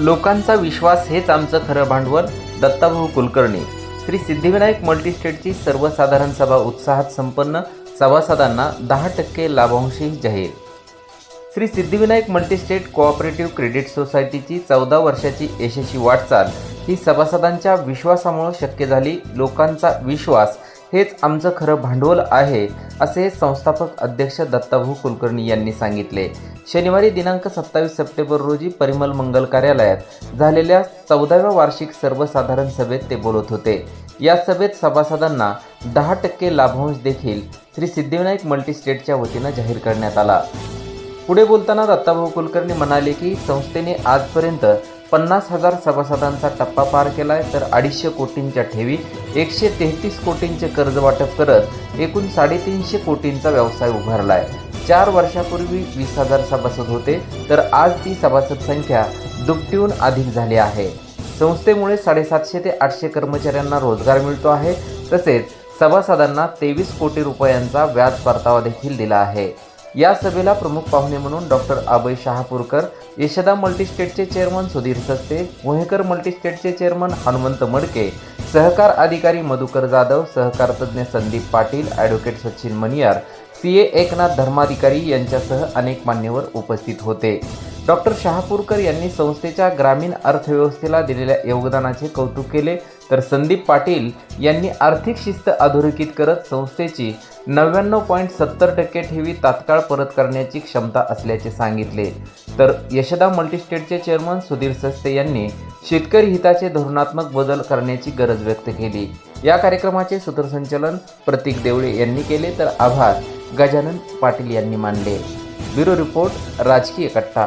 लोकांचा विश्वास हेच आमचं खरं भांडवल दत्ताभाऊ कुलकर्णी. श्री सिद्धिविनायक मल्टीस्टेटची सर्वसाधारण सभा उत्साहात संपन्न सभासदांना दहा टक्के लाभांशही जाहीर. Shri Siddhivinayak multistate cooperative credit सोसायटीची चौदा वर्षाची यशस्वी वाटचाल ही सभासदांच्या विश्वासामुळे शक्य झाली लोकांचा विश्वास हेच आमचं खरं भांडवल आहे असे संस्थापक अध्यक्ष दत्ताभाऊ कुलकर्णी यांनी सांगितले. शनिवारी दिनांक सत्तावीस सप्टेंबर रोजी परिमल मंगल कार्यालयात झालेल्या चौदाव्या वार्षिक सर्वसाधारण सभेत ते बोलत होते. या सभेत सभासदांना दहा टक्के लाभांश देखील श्री सिद्धिविनायक मल्टीस्टेटच्या वतीनं जाहीर करण्यात आला. पुढे बोलताना दत्ताभाऊ कुलकर्णी म्हणाले की संस्थेने आजपर्यंत पन्नास हजार सभासदांचा टप्पा पार केलाय तर अडीचशे कोटींच्या ठेवी एकशे तेहतीस कोटींचे कर्ज वाटप करत एकूण साडेतीनशे कोटींचा व्यवसाय उभारलाय. चार वर्षापूर्वी वीस हजार सभासद होते तर आज ती सभासद संख्या दुपटीहून अधिक झाली आहे. संस्थेमुळे साडेसातशे ते आठशे कर्मचाऱ्यांना रोजगार मिळतो आहे तसेच सभासदांना तेवीस कोटी रुपयांचा व्याज परतावा देखील दिला आहे. या सभेला प्रमुख पाहुणे म्हणून डॉक्टर अभय शहापूरकर यशदा मल्टीस्टेटचे चेअरमन सुधीर सस्ते मोहेकर मल्टीस्टेटचे चेअरमन हनुमंत मडके सहकार अधिकारी मधुकर जाधव सहकार तज्ज्ञ Sandeep Patil advocate Sachin Maniyar C A Eknath Dharmadhikari यांच्यासह अनेक मान्यवर उपस्थित होते. डॉक्टर शहापूरकर यांनी संस्थेच्या ग्रामीण अर्थव्यवस्थेला दिलेल्या योगदानाचे कौतुक केले. तर संदीप पाटील यांनी आर्थिक शिस्त अधोरेखित करत संस्थेची नव्याण्णव पॉईंट सत्तर टक्के ठेवी तात्काळ परत करण्याची क्षमता असल्याचे सांगितले. तर यशदा मल्टीस्टेटचे चेअरमन सुधीर सस्ते यांनी शेतकरी हिताचे धोरणात्मक बदल करण्याची गरज व्यक्त केली. या कार्यक्रमाचे सूत्रसंचलन प्रतीक देवळे यांनी केले. तर आभार गजानन पाटील यांनी मानले. ब्युरो रिपोर्ट राजकीय कट्टा.